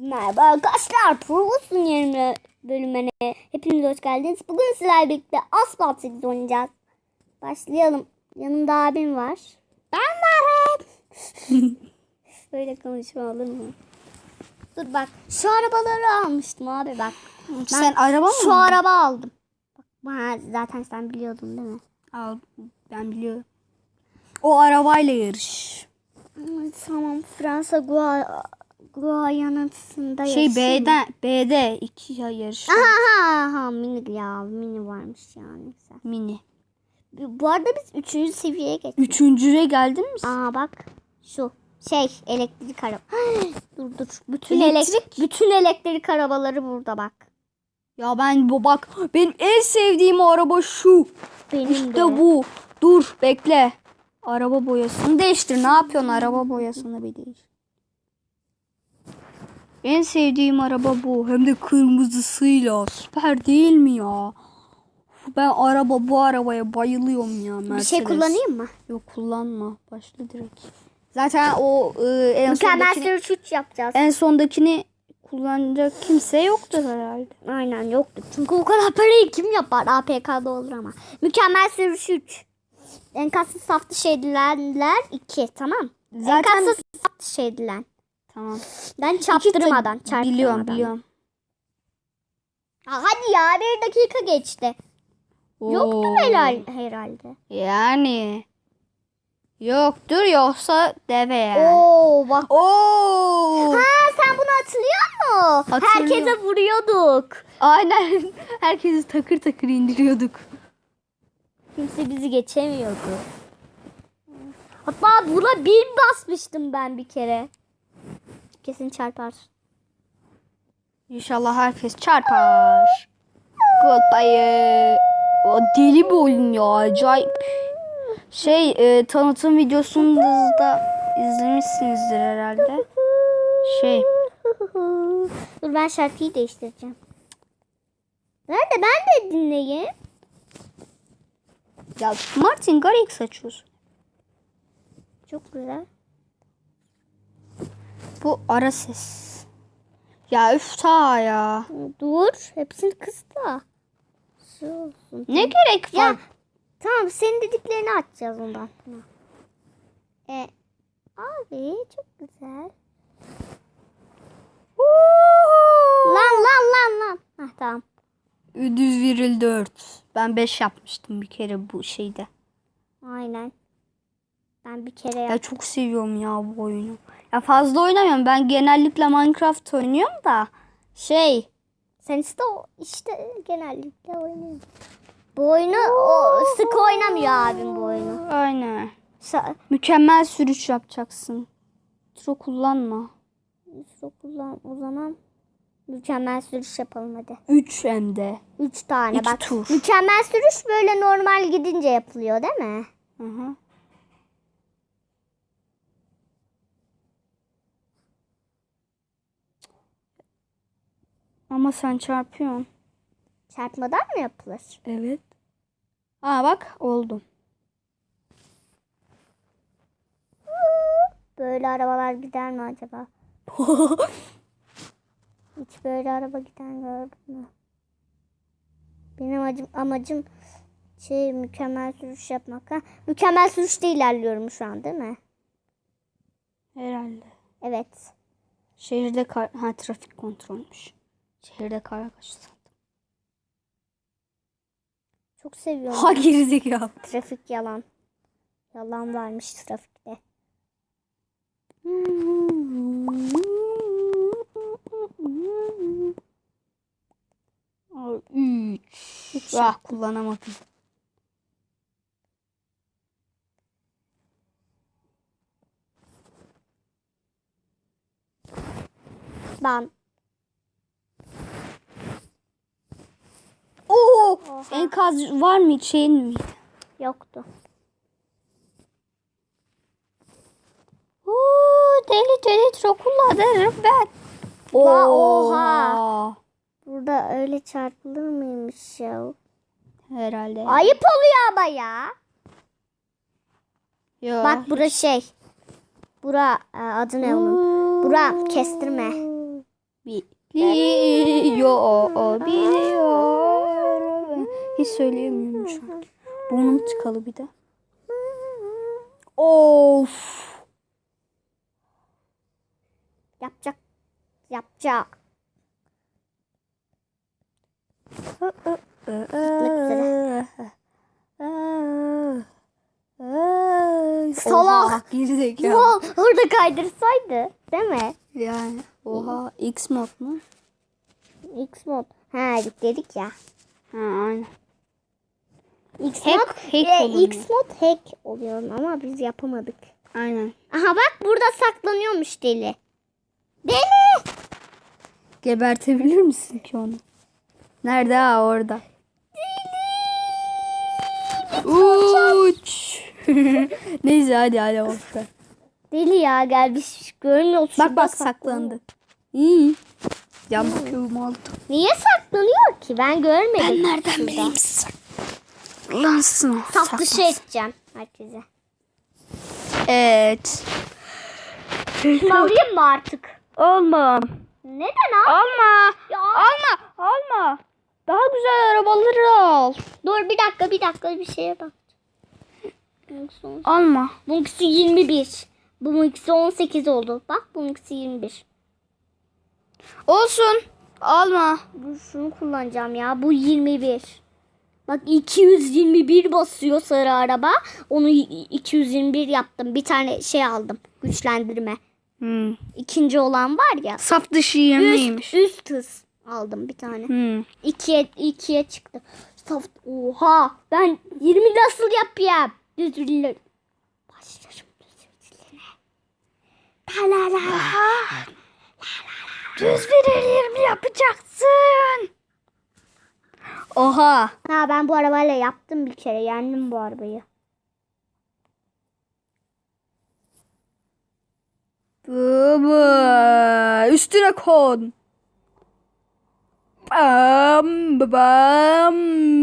Merhaba arkadaşlar. Provosun yerine bölümüne hepiniz hoş geldiniz. Bugün sizlerle birlikte Asphalt 8 oynayacağız. Başlayalım. Yanımda abim var. Ben varım. Böyle konuşma olur mu? Dur bak. Şu arabaları almıştım abi bak. Sen araba mı? Şu araba aldım. Bak, ha, zaten sen biliyordun değil mi? Al, ben biliyorum. O arabayla yarış. Tamam Fransa Gua Guayana'sında Şey yaşayayım. B'den B'de iki yarış. Aha aha, aha mini ya mini varmış yani. Güzel. Mini. Bu arada biz üçüncü seviyeye geçtik. Üçüncüye geldin mi? Aa bak şu şey elektrik araba. dur dur. Bütün Elektrik? elektrik bütün elektrik arabaları burada bak. Ya ben bu bak benim en sevdiğim araba şu. Benim İşte de. bu. Dur bekle. Araba boyasını değiştir. Ne yapıyorsun? Araba boyasını bir değiş. En sevdiğim araba bu. Hem de kırmızısıyla. Süper değil mi ya? Ben araba bu arabaya bayılıyorum ya. Mercedes. Bir şey kullanayım mı? Yok kullanma. Başla direkt. Zaten o e, en Mükemmel sondakini, 3 yapacağız. en sondakini kullanacak kimse yoktur herhalde. Aynen yoktu. Çünkü o kadar parayı kim yapar? APK'da olur ama. Mükemmel sürüş 3. Enkazsız saftı şeydiler 2 tamam. Zaten Enkazsız saftı şeydiler. Tamam. Ben çarptırmadan, çarptırmadan. Biliyorum biliyorum. Aa, hadi ya bir dakika geçti. Yoktu Oo. helal herhalde. Yani. Yoktur yoksa deve yani. Oo bak. Oo. Ha sen bunu hatırlıyor musun? Hatırlıyorum. Herkese vuruyorduk. Aynen. Herkesi takır takır indiriyorduk. Kimse bizi geçemiyordu. Hatta buna bir basmıştım ben bir kere. Kesin çarpar. İnşallah herkes çarpar. Goodbye. O deli bir oyun ya acayip. Şey e, tanıtım videosunu da izlemişsinizdir herhalde. Şey Dur ben şarkıyı değiştireceğim. Nerede ben de dinleyeyim. ya Martin Garrix açıyorsun. Çok güzel. Bu ara ses. Ya üf ta ya. Dur. Hepsini kısla. Olsun. Ne gerek var? Ya tamam senin dediklerini açacağız ondan. E, abi çok güzel. Lan lan lan lan. Hah tamam. Düz viril 4. Ben 5 yapmıştım bir kere bu şeyde. Aynen. Ben bir kere Ya yap. çok seviyorum ya bu oyunu. Ya fazla oynamıyorum. Ben genellikle Minecraft oynuyorum da şey Sen işte o işte genellikle oynuyorsun. Bu oyunu o sık oynamıyor abim bu oyunu. aynen. Sa Mükemmel sürüş yapacaksın. Tro kullanma. Şu kullan o zaman mükemmel sürüş yapalım hadi. 3 hem de. Üç tane İki bak. tur. Mükemmel sürüş böyle normal gidince yapılıyor değil mi? Hı hı. Ama sen çarpıyorsun. Çarpmadan mı yapılır? Evet. Aa bak oldu. Böyle arabalar gider mi acaba? Hiç böyle araba giden gördün mü? Benim amacım, amacım şey mükemmel sürüş yapmak. Ha? Mükemmel sürüşte ilerliyorum şu an değil mi? Herhalde. Evet. Şehirde. Ha trafik kontrolmüş. Şehirde kar kaçtı. Çok seviyorum. Ha gerizekalı. Trafik yalan. Yalan varmış trafikte. Aa, Üç. Ah kullanamadım. Ben Oo! Oha. Enkaz var mı hiç şeyin mi? yoktu. Oo, deli deli trokulla derim ben. La, oha. Burada öyle çarpılır mıymış ya? Herhalde. Ayıp oluyor ama ya. Yo. Bak bura şey. Bura e, adı ne onun? Bura kestirme. Biliyor, biliyor. Hiç söyleyemiyorum şu an. Burnum tıkalı bir de. Of. Yapacak. Yapacak. Salak. Oha, gerizekalı. Wow, orada kaydırsaydı. Değil mi? Yani oha X mod mu? X mod. Ha dedik ya. Ha aynen. X Hack- hack e, oluyor. X mod hack oluyor ama biz yapamadık. Aynen. Aha bak burada saklanıyormuş deli. Deli. Gebertebilir misin ki onu? Nerede ha orada? Uç. Neyse hadi hadi ver. Deli ya gel görmüyoruz. Bak şurada bak saklanıyor. saklandı. İyi. Yan bakıyorum aldım. Niye saklanıyor ki? Ben görmedim. Şurada. Lansın. Saf dışı edeceğim herkese. Evet. Alayım mı artık? Olma. Neden abi? Alma. Ya. Alma. Alma. Daha güzel arabaları al. Dur bir dakika bir dakika bir şeye bak. Alma. Bununkisi 21. Bununkisi 18 oldu. Bak bununkisi 21. Olsun. Alma. Bu şunu kullanacağım ya. Bu 21. Bak 221 basıyor sarı araba. Onu 221 yaptım. Bir tane şey aldım. Güçlendirme. Hmm. İkinci olan var ya. Saf dışı yemeğiymiş. Üst, üst hız aldım bir tane. Hmm. İkiye, ikiye çıktı. Saf, oha ben 20 nasıl yapayım? Düz birileri. Başlarım düz birilerine. La la la. Düz bir 20 yapacaksın. Oha. Ha ben bu arabayla yaptım bir kere. Yendim bu arabayı. Baba. Üstüne kon. Bam bam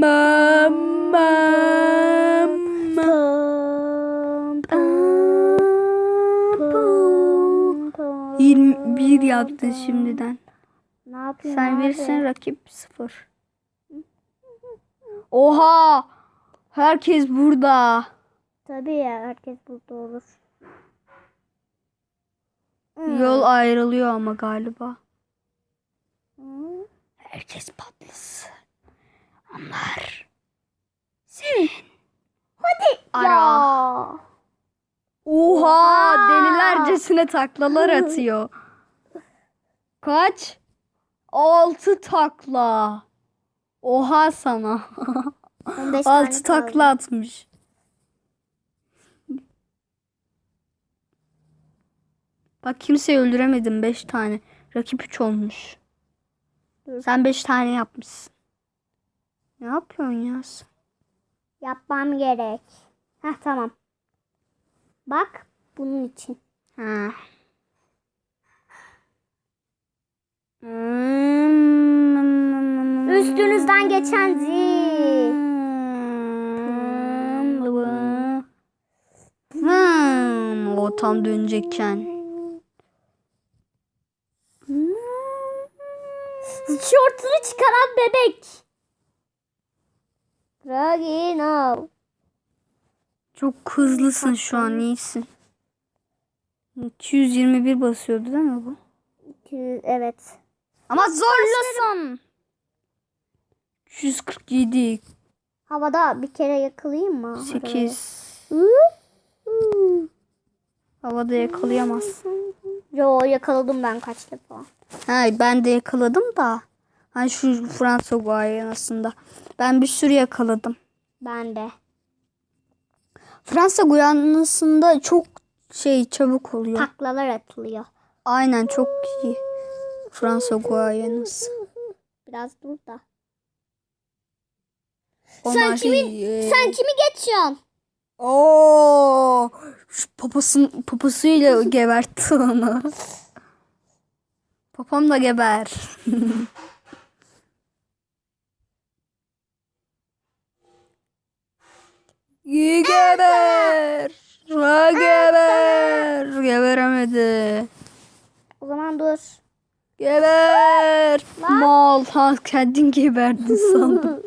bam bam bam. Pım. 21 yaptın şimdiden. Ne yapayım Sen abi? birsin rakip sıfır. Oha. Herkes burada. Tabii ya herkes burada olur. Yol ayrılıyor ama galiba. Hı. Herkes patlasın. Onlar. Senin. Ara. Ya. Oha, Oha. delilercesine taklalar atıyor. Kaç? Altı takla. Oha sana. 15 tane Altı kaldı. takla atmış. Bak kimseyi öldüremedim. Beş tane. Rakip üç olmuş. Dur. Sen beş tane yapmışsın. Ne yapıyorsun ya sen? Yapmam gerek. Heh tamam. Bak bunun için. Ha. Hmm. Üstünüzden geçen zil. Hmm, o tam dönecekken. Şortunu çıkaran bebek. Ragina. Çok hızlısın şu an iyisin. 221 basıyordu değil mi bu? Evet. Ama zorlasın. 247 Havada bir kere yakalayayım mı? 8 arabayı? Hı? Havada yakalayamazsın. Yo yakaladım ben kaç defa. Ha ben de yakaladım da. Hani şu Fransa Guayana'sında. Ben bir sürü yakaladım. Ben de. Fransa Guyana'sında çok şey çabuk oluyor. Taklalar atılıyor. Aynen çok iyi. Fransa Guayana'sı. Biraz dur da. Onlar Sen kimin- şey, e, Sen kimi geçiyorsun? Oo, şu papasın papasıyla gebertti onu. Papam da geber. geber. Ha, geber. Geberemedi. O zaman dur. Geber. Mal. Ha, kendin geberdin sandım.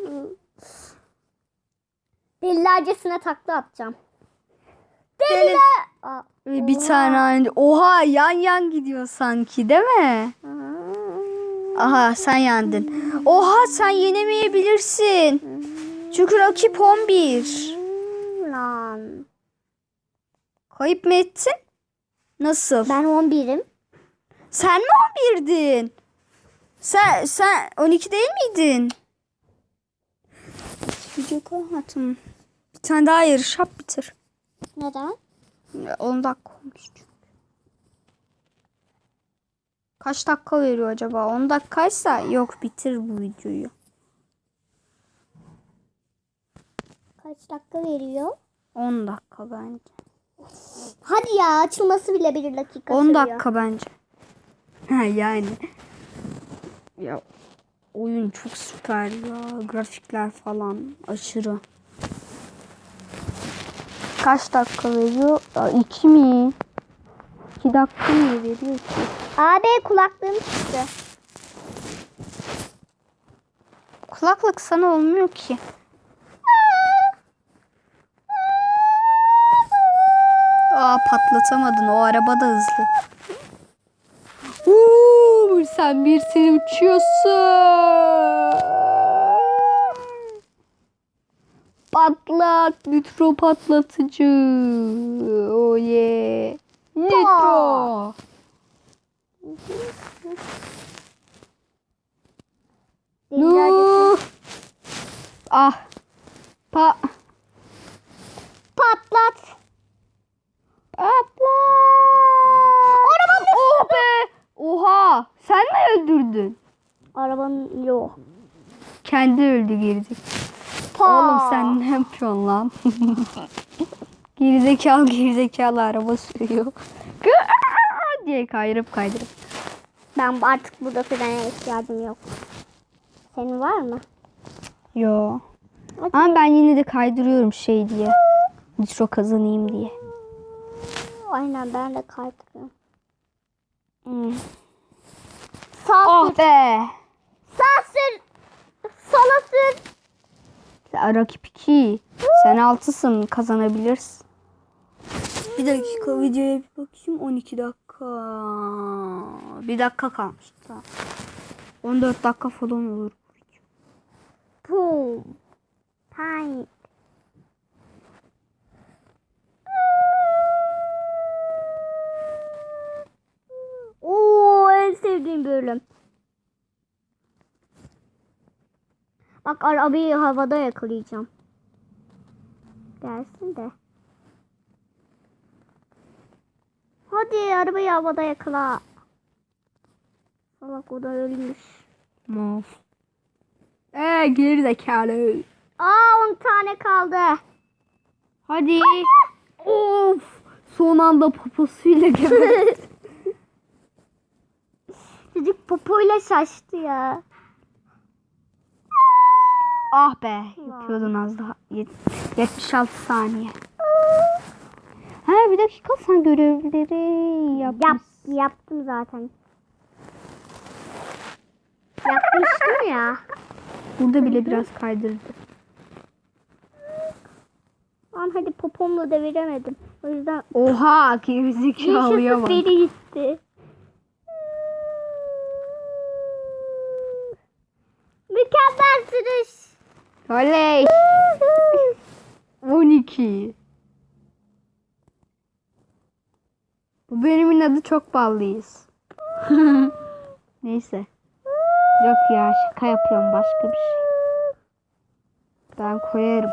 Delilercesine takla atacağım. Deli- Deliler. Aa, bir tane aynı. Oha yan yan gidiyor sanki değil mi? Aha sen yendin. Oha sen yenemeyebilirsin. Çünkü rakip 11. Lan. Kayıp mı ettin? Nasıl? Ben 11'im. Sen mi 11'din? Sen, sen 12 değil miydin? Video koymadım. Bir tane daha yarış yap bitir. Neden? 10 dakika olmuş çünkü. Kaç dakika veriyor acaba? 10 dakikaysa yok bitir bu videoyu. Kaç dakika veriyor? 10 dakika bence. Hadi ya açılması bile bir dakika 10 sürüyor. dakika bence. Yani. Ya oyun çok süper ya. Grafikler falan aşırı. Kaç dakika veriyor? 2 mi? 2 dakika mı veriyor ki? Abi kulaklığım çıktı. Kulaklık sana olmuyor ki. Aa patlatamadın. O araba da hızlı. Uuu, sen bir seni uçuyorsun. Patlat. Nitro patlatıcı. Oh yeah. Nitro. Ah. Pa. patlat. Patla. Oh be. Oha. Sen mi öldürdün? Arabanın yok. Kendi öldü gerizek. Oğlum sen ne yapıyorsun lan? gerizekalı gerizekalı araba sürüyor. diye kaydırıp kaydırıp. Ben artık burada frene ihtiyacım yok. Senin var mı? Yo. Ama ben yine de kaydırıyorum şey diye. Nitro kazanayım diye. Aynen ben de kaydırıyorum. Hmm. Sağ Oh sür. be. Sağ sür. Sola sür. Rakip 2. Sen 6'sın kazanabilirsin. Bir dakika videoya bir bakayım. 12 dakika. Bir dakika kalmış. Tamam. 14 dakika falan olur. Pum. Pine. Oo en sevdiğim bölüm. Bak arabayı havada yakalayacağım. Gelsin de. Hadi arabayı havada yakala. Salak o da ölmüş. Mal. Eee geri zekalı. Aa 10 tane kaldı. Hadi. of. Son anda poposuyla geberdi. Çocuk popoyla şaştı ya. Ah be. Yapıyordun az daha. Yet- 76 saniye. Ha bir dakika sen görevleri Yap, yapmışsın. yaptım zaten. Yapmıştım ya. Burada bile biraz kaydırdı. Lan hadi popomla deviremedim. O yüzden Oha gerizekalıya yaşasız bak. biri gitti. Mükemmel sürüş. Oley. 12. Bu bölümün adı çok ballıyız. Neyse. Yok ya şaka yapıyorum başka bir şey. Ben koyarım.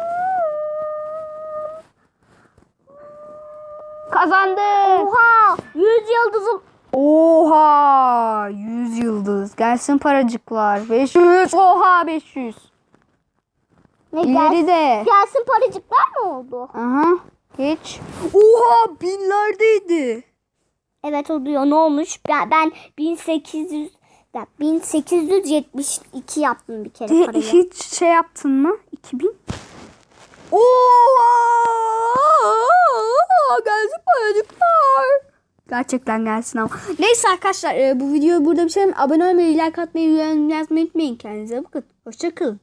Kazandık. Oha! Yüz yıldızım. Oha 100 yıldız. Gelsin paracıklar. 500. Oha 500. Ne İleri gelsin? de. Gelsin paracıklar mı oldu? Aha. Geç. Oha binlerdeydi. Evet oluyor. Ne olmuş? Ben, ben 1800 ya 1872 yaptım bir kere parayı. Hiç şey yaptın mı? 2000? Oha! Gelsin paracıklar. Gerçekten gelsin ama. Neyse arkadaşlar e, bu videoyu burada bitirelim. Abone olmayı, like atmayı, yorum yazmayı unutmayın. Kendinize bakın. Hoşçakalın.